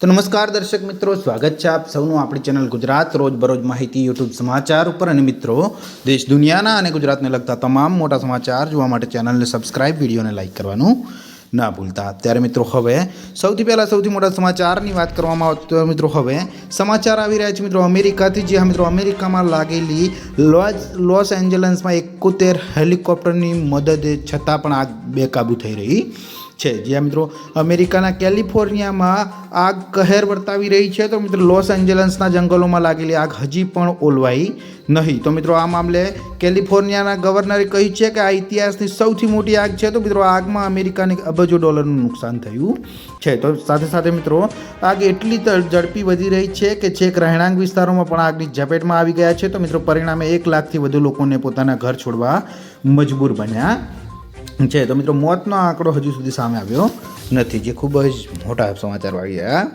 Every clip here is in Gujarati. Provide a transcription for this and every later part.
તો નમસ્કાર દર્શક મિત્રો, સ્વાગત છે આપ સૌનું આપણી ચેનલ ગુજરાત રોજબરોજ માહિતી યુટ્યુબ સમાચાર ઉપર. અને મિત્રો, દેશ દુનિયાના અને ગુજરાતને લગતા તમામ મોટા સમાચાર જોવા માટે ચેનલને સબસ્ક્રાઇબ, વિડીયોને લાઇક કરવાનું ના ભૂલતા. ત્યારે મિત્રો, હવે સૌથી પહેલાં સૌથી મોટા સમાચારની વાત કરવામાં આવે તો મિત્રો, હવે સમાચાર આવી રહ્યા છે મિત્રો અમેરિકાથી જે મિત્રો અમેરિકામાં લાગેલી લોસ લોસ એન્જલન્સમાં એકોતેર હેલિકોપ્ટરની મદદે છતાં પણ આગ બેકાબૂ થઈ રહી. છે. જ્યાં મિત્રો અમેરિકાના કેલિફોર્નિયામાં આગ કહેર વર્તાવી રહી છે. તો મિત્રો લોસ એન્જલન્સના જંગલોમાં લાગેલી આગ હજી પણ ઓલવાઈ નહીં. તો મિત્રો આ મામલે કેલિફોર્નિયાના ગવર્નરે કહ્યું છે કે આ ઇતિહાસની સૌથી મોટી આગ છે. તો મિત્રો આગમાં અમેરિકાને અબજો ડોલરનું નુકસાન થયું છે. તો સાથે સાથે મિત્રો આગ એટલી ઝડપી વધી રહી છે કે છેક રહેણાંક વિસ્તારોમાં પણ આગની ઝપેટમાં આવી ગયા છે. તો મિત્રો પરિણામે એક લાખથી વધુ લોકોને પોતાના ઘર છોડવા મજબૂર બન્યા છે તો મિત્રો, મોતનો આંકડો હજુ સુધી સામે આવ્યો નથી, જે ખૂબ જ મોટા સમાચાર વાગ્યા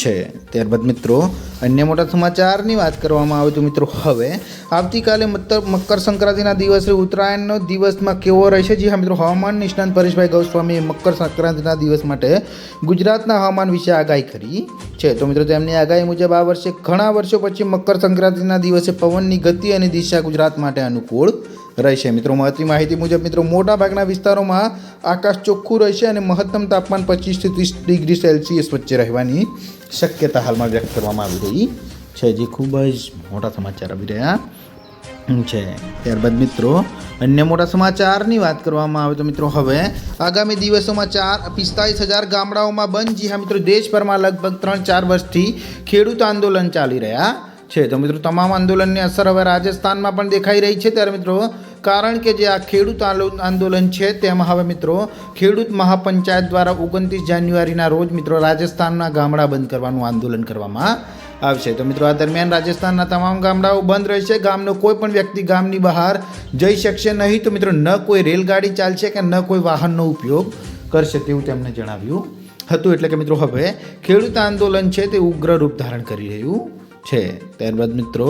છે. ત્યારબાદ મિત્રો, અન્ય મોટા સમાચારની વાત કરવામાં આવે તો મિત્રો, હવે આવતીકાલે મકર સંક્રાંતિના દિવસે ઉત્તરાયણનો દિવસમાં કેવો રહેશે? જી હા મિત્રો, હવામાન નિષ્ણાંત પરેશભાઈ ગૌસ્વામીએ મકર સંક્રાંતિના દિવસ માટે ગુજરાતના હવામાન વિશે આગાહી કરી છે. તો મિત્રો, તેમની આગાહી મુજબ આ વર્ષે ઘણા વર્ષો પછી મકર સંક્રાંતિના દિવસે પવનની ગતિ અને દિશા ગુજરાત માટે અનુકૂળ રહેશે મિત્રો, મળતી માહિતી મુજબ, મિત્રો મોટા ભાગના વિસ્તારોમાં આકાશ ચોખ્ખું રહેશે અને મહત્તમ તાપમાન પચીસથી ત્રીસ ડિગ્રી સેલ્સિયસ વચ્ચે રહેવાની શક્યતા હાલમાં વ્યક્ત કરવામાં આવી રહી છે જે ખૂબ જ મોટા સમાચાર આવી રહ્યા છે. ત્યારબાદ, મિત્રો, અન્ય મોટા સમાચારની વાત કરવામાં આવે તો, મિત્રો, હવે આગામી દિવસોમાં ચાર, પિસ્તાલીસ હજાર ગામડાઓમાં બંધ. જી હા, મિત્રો, દેશભરમાં લગભગ ત્રણ ચાર વર્ષથી ખેડૂત આંદોલન ચાલી રહ્યા છે. તો મિત્રો, તમામ આંદોલનની અસર હવે રાજસ્થાનમાં પણ દેખાઈ રહી છે ત્યારે મિત્રો, કારણ કે જે આ ખેડૂત આંદોલન છે તેમાં હવે મિત્રો, ખેડૂત મહાપંચાયત દ્વારા ઓગણત્રીસ જાન્યુઆરીના રોજ મિત્રો રાજસ્થાનના ગામડા બંધ કરવાનું આંદોલન કરવામાં આવશે. તો મિત્રો, આ દરમિયાન રાજસ્થાનના તમામ ગામડાઓ બંધ રહેશે. ગામનો કોઈ પણ વ્યક્તિ ગામની બહાર જઈ શકશે નહીં. તો મિત્રો, ન કોઈ રેલગાડી ચાલશે કે ન કોઈ વાહનનો ઉપયોગ કરશે તેવું તેમણે જણાવ્યું હતું. એટલે કે મિત્રો, હવે ખેડૂત આંદોલન છે તે ઉગ્ર રૂપ ધારણ કરી રહ્યું છે. ત્યારબાદ મિત્રો,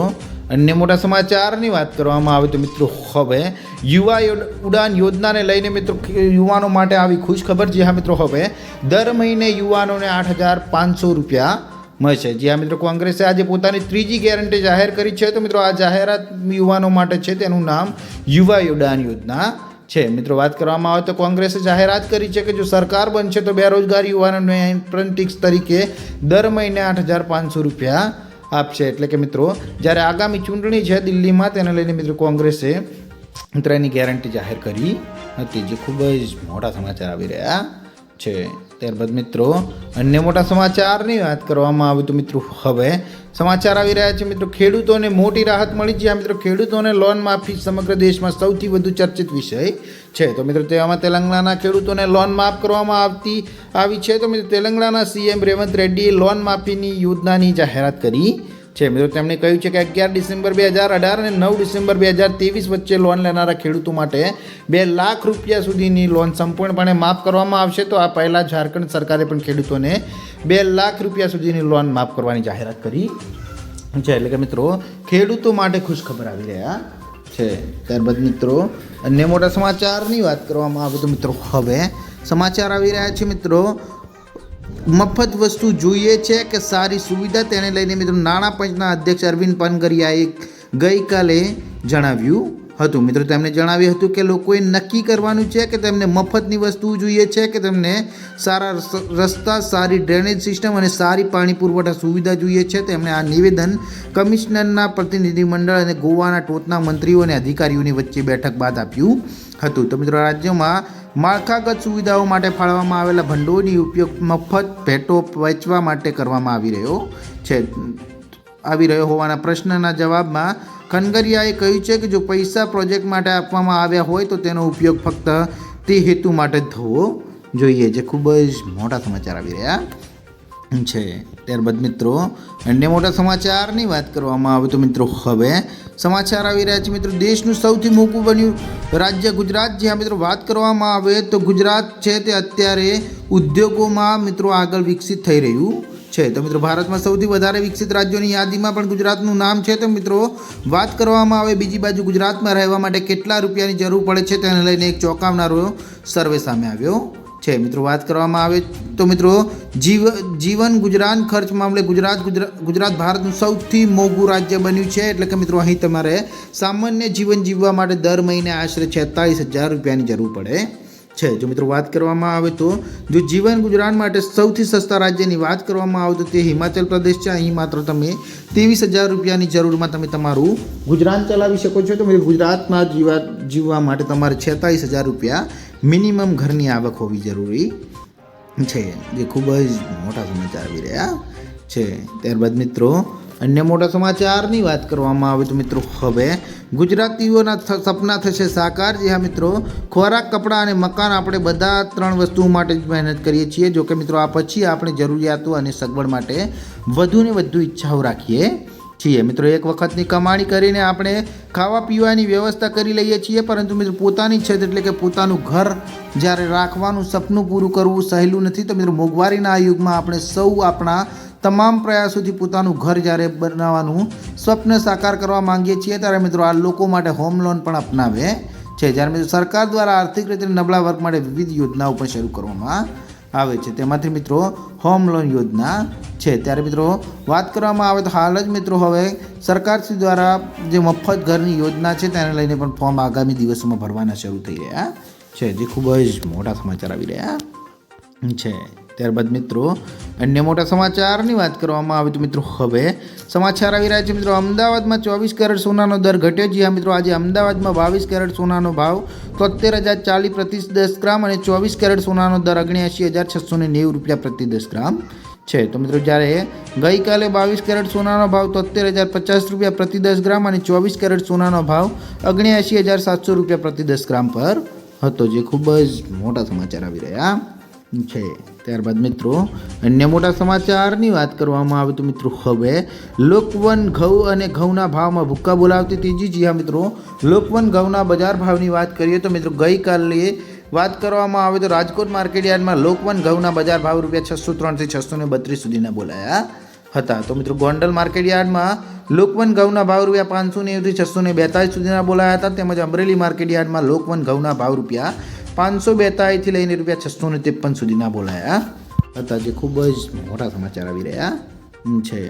અન્ય મોટા સમાચારની વાત કરવામાં આવે તો મિત્રો, હવે યુવા ઉડાન યોજનાને લઈને મિત્રો યુવાનો માટે આવી ખુશ ખબર જે હા મિત્રો, હવે દર મહિને યુવાનોને આઠ હજાર પાંચસો રૂપિયા મળશે. જ્યાં મિત્રો, કોંગ્રેસે આજે પોતાની ત્રીજી ગેરંટી જાહેર કરી છે. તો મિત્રો, આ જાહેરાત યુવાનો માટે છે, તેનું નામ યુવા ઉડાન યોજના છે. મિત્રો, વાત કરવામાં આવે તો કોંગ્રેસે જાહેરાત કરી છે કે જો સરકાર બનશે તો બેરોજગાર યુવાનોને એપ્રન્ટિક્સ તરીકે દર મહિને આઠ હજાર પાંચસો રૂપિયા આપશે એટલે કે મિત્રો, જ્યારે આગામી ચૂંટણી છે દિલ્હીમાં, તેને લઈને મિત્રો કોંગ્રેસે મિત્રો ગેરંટી જાહેર કરી હતી, જે ખૂબ જ મોટા સમાચાર આવી રહ્યા છે. ત્યારબાદ મિત્રો, અન્ય મોટા સમાચારની વાત કરવામાં આવે તો મિત્રો, હવે સમાચાર આવી રહ્યા છે મિત્રો, ખેડૂતોને મોટી રાહત મળી છે. આ મિત્રો, ખેડૂતોને લોન માફી સમગ્ર દેશમાં સૌથી વધુ ચર્ચિત વિષય છે. તો મિત્રો તેમાં તેલંગાણા ખેડૂતોને લોન માફ કરવામાં આવતી આવી છે. તો મિત્રો તેલંગાણા સીએમ રેવંત રેડ્ડીએ લોન માફીની યોજનાની જાહેરાત કરી છે. મિત્રો, તેમણે કહ્યું છે કે અગિયાર ડિસેમ્બર બે હજાર અઢાર અને નવ ડિસેમ્બર બે હજાર ત્રેવીસ વચ્ચે લોન લેનારા ખેડૂતો માટે બે લાખ રૂપિયા સુધીની લોન સંપૂર્ણપણે માફ કરવામાં આવશે. તો આ પહેલાં ઝારખંડ સરકારે પણ ખેડૂતોને બે લાખ રૂપિયા સુધીની લોન માફ કરવાની જાહેરાત કરી છે. એટલે કે મિત્રો, ખેડૂતો માટે ખુશખબર આવી રહ્યા છે. ત્યારબાદ મિત્રો, અન્ય મોટા સમાચારની વાત કરવામાં આવે તો મિત્રો, હવે સમાચાર આવી રહ્યા છે. મિત્રો મફત વસ્તુ જોઈએ છે કે સારી સુવિધા તેને લઈને મિત્રો નાણાં પંચના અધ્યક્ષ અરવિંદ પાનગરિયાએ ગઈકાલે જણાવ્યું હતું. મિત્રો, તેમણે જણાવ્યું હતું કે લોકોએ નક્કી કરવાનું છે કે તેમને મફતની વસ્તુ જોઈએ છે કે તેમને સારા રસ- રસ્તા, સારી ડ્રેનેજ સિસ્ટમ અને સારી પાણી પુરવઠા સુવિધા જોઈએ છે. તેમણે આ નિવેદન કમિશનરના પ્રતિનિધિમંડળ અને ગોવાના ટોચના મંત્રીઓ અને અધિકારીઓની વચ્ચે બેઠક બાદ આપ્યું. હતું. તો મિત્રો, રાજ્યમાં માળખાગત સુવિધાઓ માટે ફાળવવામાં આવેલા ભંડોળની ઉપયોગ મફત ભેટો વેચવા માટે કરવામાં આવી રહ્યો છે. આવી રહ્યો હોવાના પ્રશ્નના જવાબમાં ખનગરિયાએ કહ્યું છે કે જો પૈસા પ્રોજેક્ટ માટે આપવામાં આવ્યા હોય તો તેનો ઉપયોગ ફક્ત તે હેતુ માટે જ થવો જોઈએ. જે ખૂબ જ મોટા સમાચાર આવી રહ્યા. છે. ત્યારબાદ મિત્રો અન્ય મોટા સમાચારની વાત કરવામાં આવે તો મિત્રો હવે સમાચાર આવી રહ્યા છે. મિત્રો, દેશનું સૌથી મોટું બન્યું રાજ્ય ગુજરાત. જ્યાં મિત્રો વાત કરવામાં આવે તો ગુજરાત છે તે અત્યારે ઉદ્યોગોમાં મિત્રો આગળ વિકસિત થઈ રહ્યું છે. તો મિત્રો, ભારતમાં સૌથી વધારે વિકસિત રાજ્યોની યાદીમાં પણ ગુજરાતનું નામ છે. તો મિત્રો, વાત કરવામાં આવે બીજી બાજુ ગુજરાતમાં રહેવા માટે કેટલા રૂપિયાની જરૂર પડે છે તેને લઈને એક ચોંકાવનારો સર્વે સામે આવ્યો છે. મિત્રો, વાત કરવામાં આવે તો મિત્રો, જીવ, જીવન ગુજરાન ખર્ચ મામલે ગુજરાત ગુજરા- ગુજરાત ભારતનું સૌથી મોંઘું રાજ્ય બન્યું છે. એટલે કે મિત્રો, અહીં તમારે સામાન્ય જીવન જીવવા માટે દર મહિને આશરે છેતાલીસ હજાર રૂપિયાની જરૂર પડે છે. જો મિત્રો, વાત કરવામાં આવે તો, જો જીવન ગુજરાન માટે સૌથી સસ્તા રાજ્યની વાત કરવામાં આવે તો તે હિમાચલ પ્રદેશ છે. અહીં માત્ર તમે ત્રેવીસ હજાર રૂપિયાની જરૂરમાં તમે તમારું ગુજરાન ચલાવી શકો છો. તો ગુજરાતમાં જીવા, જીવવા માટે તમારે છેતાલીસ હજાર રૂપિયા મિનિમમ ઘરની આવક હોવી જરૂરી છે, જે ખૂબ જ મોટા સમાચાર આવી રહ્યા છે. ત્યારબાદ મિત્રો, અન્ય મોટા સમાચારની વાત કરવામાં આવે તો મિત્રો, હવે ગુજરાતીઓના સપના થશે સાકાર. જે હા, મિત્રો, ખોરાક, કપડાં અને મકાન આપણે બધા ત્રણ વસ્તુઓ માટે જ મહેનત કરીએ છીએ. જોકે મિત્રો, આ પછી આપણે જરૂરિયાતો અને સગવડ માટે વધુને વધુ ઈચ્છાઓ રાખીએ. છીએ. મિત્રો, એક વખતની કમાણી કરીને આપણે ખાવા પીવાની વ્યવસ્થા કરી લઈએ છીએ, પરંતુ મિત્રો, પોતાની છત એટલે કે પોતાનું ઘર જ્યારે રાખવાનું સપનું પૂરું કરવું સહેલું નથી, તો મિત્રો, મોંઘવારીના આ યુગમાં આપણે સૌ આપણા તમામ પ્રયાસોથી પોતાનું ઘર જ્યારે બનાવવાનું સ્વપ્ન સાકાર કરવા માંગીએ છીએ, ત્યારે મિત્રો, આ લોકો માટે હોમ લોન પણ અપનાવે છે. જ્યારે મિત્રો, સરકાર દ્વારા આર્થિક રીતે નબળા વર્ગ માટે વિવિધ યોજનાઓ પણ શરૂ કરવામાં આવે છે. તેમાંથી મિત્રો હોમ લોન યોજના છે. ત્યારે મિત્રો વાત કરવામાં આવે તો હાલ જ મિત્રો હવે સરકારશ્રી દ્વારા જે મફત ઘરની યોજના છે તેને લઈને પણ ફોર્મ આગામી દિવસોમાં ભરવાના શરૂ થઈ રહ્યા છે. જે ખૂબ જ મોટા સમાચાર આવી રહ્યા છે. ત્યારબાદ મિત્રો, અન્ય મોટા સમાચારની વાત કરવામાં આવે તો મિત્રો હવે સમાચાર આવી રહ્યા છે મિત્રો, અમદાવાદમાં ચોવીસ કેરેટ સોનાનો દર ઘટ્યો જી હા મિત્રો, આજે અમદાવાદમાં બાવીસ કેરેટ સોનાનો ભાવ તોતેર હજાર ચાલીસ પ્રતિ દસ ગ્રામ અને ચોવીસ કેરેટ સોનાનો દર અગણ્યાસી હજાર છસો ને નેવું રૂપિયા પ્રતિ દસ ગ્રામ છે. તો મિત્રો, જ્યારે ગઈકાલે બાવીસ કેરેટ સોનાનો ભાવ તોતેર હજાર પચાસ રૂપિયા પ્રતિ દસ ગ્રામ અને ચોવીસ કેરેટ સોનાનો ભાવ અગણ્યાસી હજાર સાતસો રૂપિયા પ્રતિ દસ ગ્રામ પર હતો. જે ખૂબ જ મોટા સમાચાર આવી રહ્યા. છે. ત્યારબાદ મિત્રો, અન્ય મોટા સમાચારની વાત કરવામાં આવે તો મિત્રો હવે લોકવન ઘઉં અને ઘઉંના ભાવમાં ભૂક્કા બોલાવતી ત્રીજી જી. હા, મિત્રો, લોકવન ઘઉંના બજાર ભાવની વાત કરીએ તો મિત્રો ગઈકાલે વાત કરવામાં આવે તો રાજકોટ માર્કેટ યાર્ડમાં લોકવન ઘઉંના બજાર ભાવ રૂપિયા છસો ત્રણથી છસો ને બત્રીસ સુધીના બોલાયા હતા. તો મિત્રો ગોંડલ માર્કેટ યાર્ડમાં લોકવન ઘઉંના ભાવ રૂપિયા પાંચસો નેવથી છસો ને બેતાલીસ સુધીના બોલાયા હતા. તેમજ અમરેલી માર્કેટ યાર્ડમાં લોકવન ઘઉંના ભાવ રૂપિયા પાંચસો બેતાળીસથી લઈને રૂપિયા છસો ને ત્રેપન સુધીના બોલાયા. હતા જે ખૂબ જ મોટા સમાચાર આવી રહ્યા છે.